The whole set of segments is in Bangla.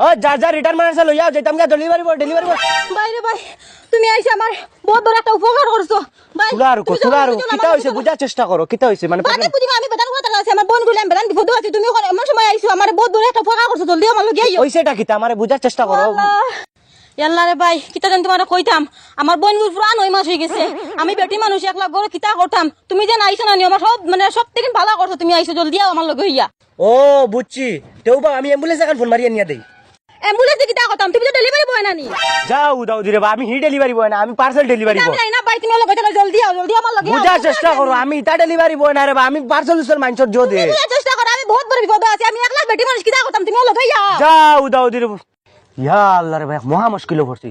ও যা যা রিটার্ন মারাছে লইয়া যাইতাম গা ডেলিভারি বয় ডেলিভারি বয় বাইরে ভাই তুমি আইসে আমার বহুত বড় একটা উপকার করছ। ভাই আর চলো, কিতা আমার হইছে বুঝার চেষ্টা করো কিতা হইছে মানে বাদে বুঝি আমি বেদান কথা আছে আমার বোনগুলো বেদান বিপদ আছে তুমি ওখানে এমন সময় আইছো আমার বহুত বড় একটা উপকার করছ জলদি আমার লগে আইও হইছেটা কিতা আমারে বুঝার চেষ্টা করো ইয়াল্লা রে ভাই কিতা জানি তোমার কইতাম আমার বোনগুলো পুরা নয় মাস হয়ে গেছে আমি বেটি মানুষ একলা গরু কিতা করতাম তুমি যেন আইছো না আমার সব মানে সব থেকে ভালো করছ তুমি আইছো জলদি আমার লগে হইয়া ও বুঝছি তেও বা আমি অ্যাম্বুলেন্স এখন ফোন মারিয়ে নিয়ে দেই। অ্যাম্বুলেন্সে কিতা করতাম? তুমি তো ডেলিভারি বয় না নি যাও দাও দিরে আমি হি ডেলিভারি বয় না আমি পার্সেল ডেলিভারি বয় না ভাই তুমি লগে চলো জলদি আও জলদি আমার লগে। বুঝার চেষ্টা করো আমি ইটা ডেলিভারি বয় না রে আমি পার্সেল উসেল মাইন্সর জো দে বুঝার চেষ্টা করো আমি বহুত বড় বিপদ আছে আমি একলা বেটি মানুষ কিতা করতাম? তুমি লগে আও যাও দাও দিরে ইয়া আল্লাহ রে ভাই মহা মুশকিল পড়ছি।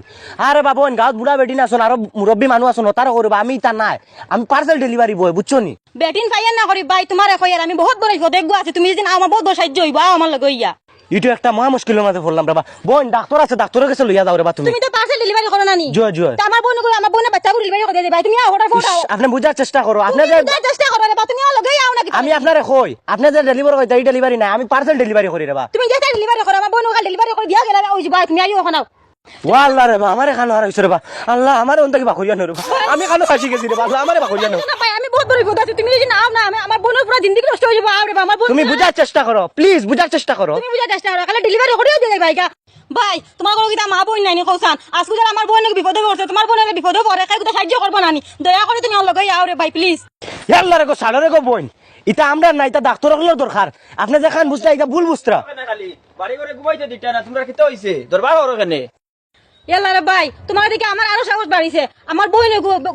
আরে বাবু গাঁত বুড়া বেটি না আরও মুরব্বী মানুষ আছো তারা করব আমি তা নাই। আমি পার্সেল ডেলিভারি বয় বুঝছ নি? বেটিন পাইয়া না করি ভাই তোমার এখন আমি বহুত বড় দেখব আছে তুমি যেদিন আমার বহুত সাহায্য হইবা আমার লগে হইয়া। ইটো একটা মহা মুশকিলের মধ্যে পড়লাম রে বা বোন ডাক্তার আছে ডাক্তারের কাছে লইয়া যাও রে বা তুমি তুমি তো পার্সেল ডেলিভারি করো না নি জয় জয় আমার বোন আমার বোনের বাচ্চাগুলো ডেলিভারি করে ভাই তুমি অর্ডার ফোটাও আপনি বুঝার চেষ্টা করো আপনি যে বুঝার চেষ্টা করো রে বা তুমি লগে আও না আমি আপনারে কই আপনি যে ডেলিভারি কইতে এই ডেলিভারি নাই। আমি পার্সেল ডেলিভারি করি রে বা তুমি যেটা ডেলিভারি করো আমার বোন ওখানে ডেলিভারি করে দিয়া গেলে ওই যে ভাই তুমি আইও ওখানে আল্লাহ রে বা আমার এখানে আর হইছে রে বা আল্লাহ আমার অন্ত কি বাকরিয়া রে আমি খানো ফাঁসি গেছি রে বা আল্লাহ আমারে বাকরিয়া নো। না বহুত বড় তুমি যদি না আও না আমি আমার বোনের পুরো জিন্দগি নষ্ট হয়ে যাবে আও আমার বোন তুমি বুঝার চেষ্টা করো প্লিজ বুঝার চেষ্টা করো। তুমি বুঝার চেষ্টা করো খালি ডেলিভারি করেও দিয়ে ভাই গা ভাই তোমার কোনো কিতা মা বোন নাই নি কৌসান আজকে যারা আমার বোন বিপদে পড়ছে তোমার বোনের বিপদে পড়ে কাই কোথাও সাহায্য করব না দয়া করে তুমি আমার লগে আও রে ভাই প্লিজ আল্লাহ রে গো সাড়ে রে গো বোন। ইটা আমরা না এটা ডাক্তার হলেও দরকার। আপনি যেখান বুঝতে এটা ভুল বুঝরা বাড়ি করে ঘুমাইতে দিতে না তোমরা কিতা হইছে? দরবার করো কেনে? ইয়াল্লা রে ভাই তোমার দিকে আমার আরও সাহস বাড়িছে। আমার বই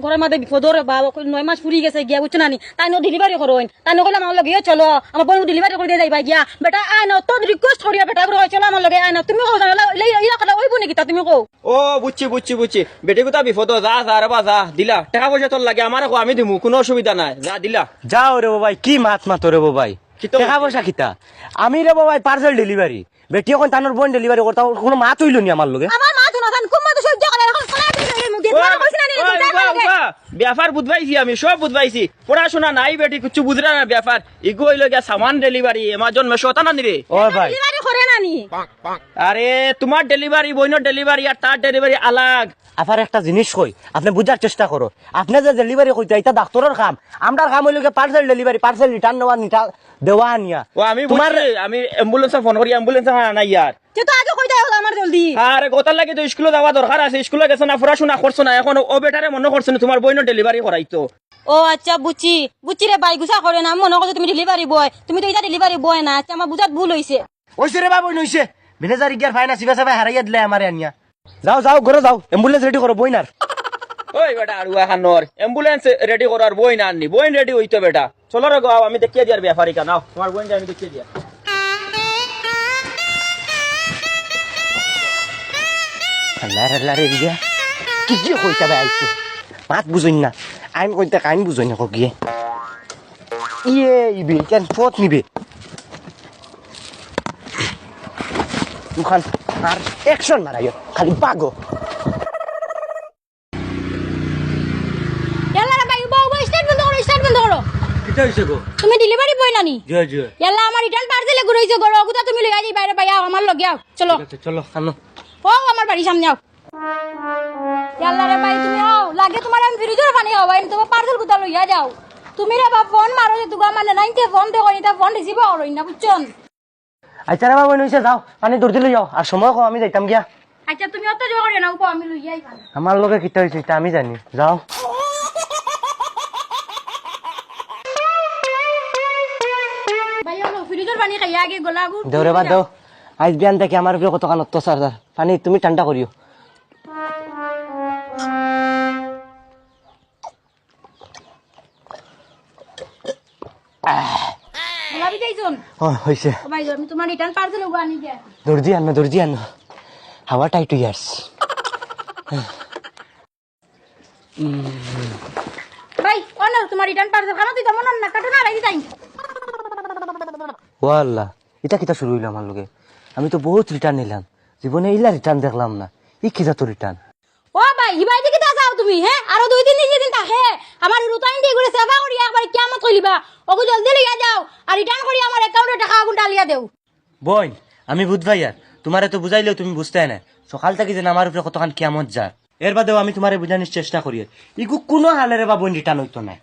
ঘরের মধ্যে বিপদ রে বা নয় মাস ফুরি গেছে গিয়া বুঝছ নানি তাই নো ডেলিভারি করো তাই নকলে আমার লগে "ইয়ে চলো। আমার বই ডেলিভারি করে দিয়ে যাইবা গিয়া। বেটা আয় না তো রিকোয়েস্ট করিয়া বেটা করে চলো আমার লগে আয় না। তুমি কো ইয়া কথা ওইব নাকি তা তুমি কো ও বুঝছি বুঝছি বুঝছি বেটি কোথা বিপদ যা যা রে বা যা দিলা। টাকা পয়সা তোর লাগে আমার কো আমি দিমু কোনো অসুবিধা নাই। যা দিলা। যাও রে বাবাই কি মাত মাতো রে কিতো? টাকা পয়সা কিতা? আমি রে বাবাই পার্সেল ডেলিভারি বেটি এখন তানোর বোন ডেলিভারি করতে কোনো মাত হইল নি আমার লগে। আমার মা না কুম্মা তো সহ্য করে এখন কলা দিয়ে কইছ না নি। ব্যাপার বুঝবাইছি আমি সব বুঝবাইছি। পড়াশোনা নাই বেটি কিছু বুঝরা না ব্যাপার। ইগো হইল গিয়া সামান ডেলিভারি এমাজন মেশো তা না রে ও ভাই। ডেলিভারি করে না নি আরে তোমার ডেলিভারি বইনের ডেলিভারি আর তার ডেলিভারি আলাগ। আবার একটা জিনিস কই আপনি বুঝার চেষ্টা করো। আপনি যে ডেলিভারি কইতে এটা ডাক্তারের কাম। আমরা কাম হইল পার্সেল ডেলিভারি পার্সেল রিটার্ন নেওয়া নিটা দেওয়া নিয়া ও আমি তোমার আমি অ্যাম্বুলেন্সে ফোন করি অ্যাম্বুলেন্সে আনা ইয়ার যে তো আগে কই দেয় হলো আমার জলদি। আরে গোতার লাগে তো স্কুলে যাওয়া দরকার আছে। স্কুলে গেছো না পড়াশোনা করছ না এখন ও বেটারে মনে করছ না তোমার বইনের ডেলিভারি করাইতো ও আচ্ছা বুঝছি বুঝছি রে বাই গুছা করে না আমি মনে করছ তুমি ডেলিভারি বয়। তুমি তো এটা ডেলিভারি বয় না আচ্ছা আমার বুঝাত ভুল হইছে ওইছে রে বাবু নইছে ম্যানেজার গিয়ার ফাইনা সিবা সাবা হারাইয়া দিলে আমারে আনিয়া। যাও যাও ঘরে যাও। অ্যাম্বুলেন্স রেডি করো বইনার ওই বেটা আর খানোর অ্যাম্বুলেন্স রেডি করার বই না আননি। বই রেডি হইতো বেটা। চলো রে গাও আমি দেখিয়ে দিয়ার ব্যাপারী কা নাও তোমার বইনটা আমি দেখিয়ে দিয়া আল্লাহ আল্লাহ দিয়া কি কি কইতা ভাই আইছো? মাত বুঝইন না। আইন কইতা কাইন বুঝইন না গিয়ে। ইয়ে ইবে কেন ফট নিবে? দুখান আর অ্যাকশন মারাইও খালি পাগো ইয়াল্লা রে ভাই বাবু স্টার্ট বন্ধ করো স্টার্ট বন্ধ করো কিটা হইছে গো? তুমি ডেলিভারি বয় না নি জয় জয়। ইয়াল্লা আমার রিটার্ন পার্সেলে ঘুরাইছো গরো ওগুতা তুমি লইয়া যাই বাইরে বাইরে আমার লগে চলো। চলো আনো। ও আমার বাড়ির সামনে আও। ইয়াল্লা রে ভাই তুমি আও। লাগে তোমার আমি ফ্রিজের পানি খাও আমি তোমার পার্সেল গুতা লইয়া যাও? তুমি রে বা ফোন মারো যে তুগা মানে নাইনতে ফোন দে কই তা ফোন রিসিভ করো না বুঝছন? আচ্ছা রে বাবু নইছে যাও। পানি দূর দিলে যাও। আর সময় কম আমি যাইতাম গিয়া। আচ্ছা তুমি অত জোর করে না উপো আমি লইয়াই আমার লগে কিটা হইছে এটা আমি জানি। যাও। ভাই হলো ফ্রিজের পানি খাই আগে গলা গু দেওরে বাদ দাও। আজ বিয়ান থেকে আমার উপরে কত কান অত্যাচার পানি তুমি ঠান্ডা করিও। আনি দিয়া দর্জি আনো দর্জি আনো। হাওয়া টাইট ইয়ার্স ভাই অন তোমার রিটার্ন পার্সেল খানো তুই তেমন না কাটো না রাখি তাই ওয়াল্লাহ এটা কিটা শুরু হইল আমার লগে? আমি তো বহুত রিটার্ন নিলাম। জীবনে ইলা রিটার্ন দেখলাম না। ই কি তো রিটার্ন ও ভাই হিবাই দিকে তা যাও তুমি হ্যাঁ আরও দুই দিন তিন দিন তাহে আমার রুতাইন দিয়ে ঘুরে সেবা করি একবার কিয়ামত কইলিবা ওগো জলদি লইয়া যাও আর রিটার্ন করি আমার অ্যাকাউন্টে টাকা আগুন ডালিয়া দেও। বই আমি বুধ ভাইয়ার। তোমারে তো বুঝাইলেও তুমি বুঝতে না সকাল থেকে যেন আমার উপরে কতখান কিয়ামত যার এর বাদেও আমি তোমারে বুঝানোর চেষ্টা করি। ইগু কোনো হালেরে বা বোন রিটার্ন হইতো না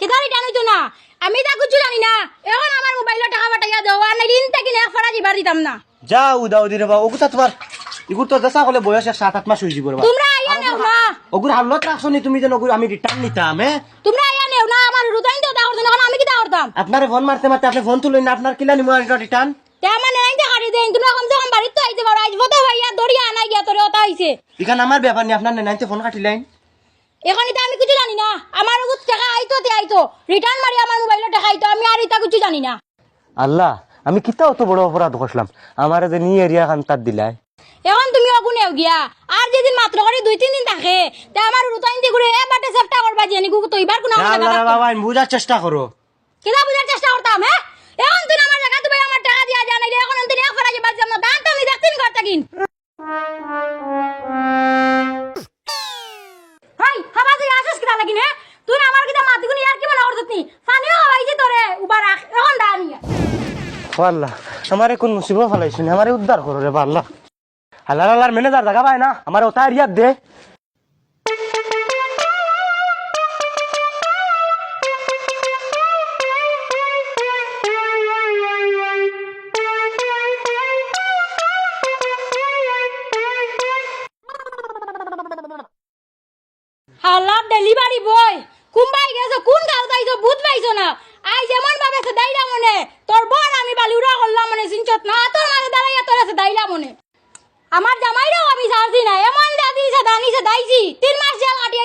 কেদারি জানোই না? আমি তা কিছু জানি না। এখন আমার মোবাইলে টাকা পাঠাইয়া দেওয়া আর ঋণ থেকে না ফরা দিবার দিতাম না। যা উদা উদি রে বা ওগুতা তোমার। ইগুর তো দেশা হলে বয়স এক সাত আট মাস হয়ে যাব তোমরা আইয়া নেও না। ওগুর হালত রাখছো নি তুমি যেন ওগুর আমি রিটার্ন নিতাম হ্যাঁ? তোমরা আইয়া নেও না আমার রুদাইন তো দাও না আমি কি দাও করতাম আপনারে ফোন মারতে মারতে আপনি ফোন তুলেন না আপনার কিলা নিমো রিটার্ন তে আমার নাই তো কাটি দেন তোমরা কমসে কম বাড়িতে তো আইতে পারো আজ বতো ভাইয়া দড়িয়া আনা গিয়া তোরে ওটা হইছে। এখানে আমার ব্যাপার নেই আপনার নাইতে ফোন কাটিলেন। এখানে তো আমি কিছু জানি না আমার ওগুত টাকা আইতো তে আইতো রিটার্ন মারি আমার মোবাইলে টাকা আইতো আমি আর এটা কিছু জানি না। আল্লাহ আমি কিতা অত বড় অপরাধ করলাম? আমার যে নিয়ে এরিয়া খান তার দিলাই। এখন তুমি অগুনেও গিয়া আর যেদিন মাত্র করে দুই তিন দিন থাকে তে আমার রুতাইন দিয়ে ঘুরে এ বাটে চেষ্টা করবা জানি গুগু তো এবার কোনো আমার বাবা আমি বুঝার চেষ্টা করো কিনা বুঝার চেষ্টা করতাম হ্যাঁ এখন তুই আমার জায়গা তুমি আমার টাকা দিয়া জানাই এখন তুমি এক ফরাজে বাদ জন্য দান তুমি দেখতিন ঘর তাকিন আল্লাহ আমারে কোন মুসিবত ফেলাইছি না আমারে উদ্ধার করো রে আল্লাহ আল্লাহ আল্লাহর ম্যানেজার দেখা পায় না? আমার ওটা এরিয়াত দে। হালার ডেলিভারি বয় কুম্বাই গেছে, কোন গাঁও তাইছো বুধ পাইছো না? আই যেমন ভাবে দাইলা মনে। তোর বোন আমি বালিউরা করলাম মনে সিনচত না, তোর মাঝে দাঁড়াইয়া তোর আছে দাইলা মনে। আমার জামাইরাও আমি সারছি না এমন দাদি সাদানি দানিছে দাইছি, তিন মাস জেল কাটি